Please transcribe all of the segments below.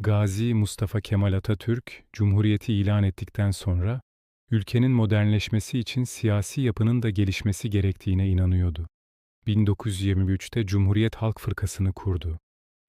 Gazi Mustafa Kemal Atatürk, Cumhuriyeti ilan ettikten sonra, ülkenin modernleşmesi için siyasi yapının da gelişmesi gerektiğine inanıyordu. 1923'te Cumhuriyet Halk Fırkası'nı kurdu.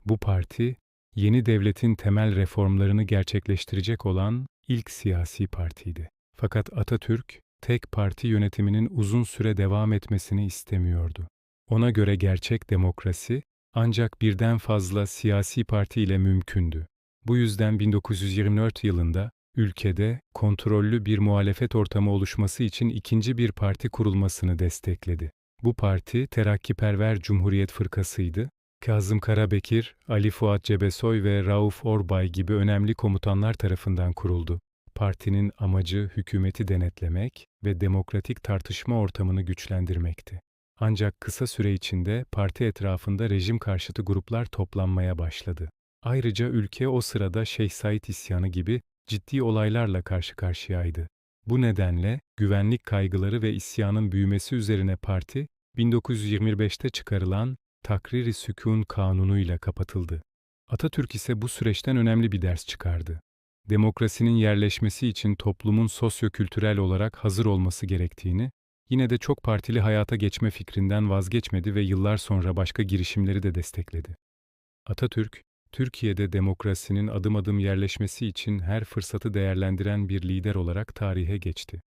Bu parti, yeni devletin temel reformlarını gerçekleştirecek olan ilk siyasi partiydi. Fakat Atatürk, tek parti yönetiminin uzun süre devam etmesini istemiyordu. Ona göre gerçek demokrasi, ancak birden fazla siyasi parti ile mümkündü. Bu yüzden 1924 yılında ülkede kontrollü bir muhalefet ortamı oluşması için ikinci bir parti kurulmasını destekledi. Bu parti Terakkiperver Cumhuriyet Fırkası'ydı. Kazım Karabekir, Ali Fuat Cebesoy ve Rauf Orbay gibi önemli komutanlar tarafından kuruldu. Partinin amacı hükümeti denetlemek ve demokratik tartışma ortamını güçlendirmekti. Ancak kısa süre içinde parti etrafında rejim karşıtı gruplar toplanmaya başladı. Ayrıca ülke o sırada Şeyh Said isyanı gibi ciddi olaylarla karşı karşıyaydı. Bu nedenle güvenlik kaygıları ve isyanın büyümesi üzerine parti 1925'te çıkarılan Takrir-i Sükun Kanunu kapatıldı. Atatürk ise bu süreçten önemli bir ders çıkardı. Demokrasinin yerleşmesi için toplumun sosyo-kültürel olarak hazır olması gerektiğini, yine de çok partili hayata geçme fikrinden vazgeçmedi ve yıllar sonra başka girişimleri de destekledi. Atatürk, Türkiye'de demokrasinin adım adım yerleşmesi için her fırsatı değerlendiren bir lider olarak tarihe geçti.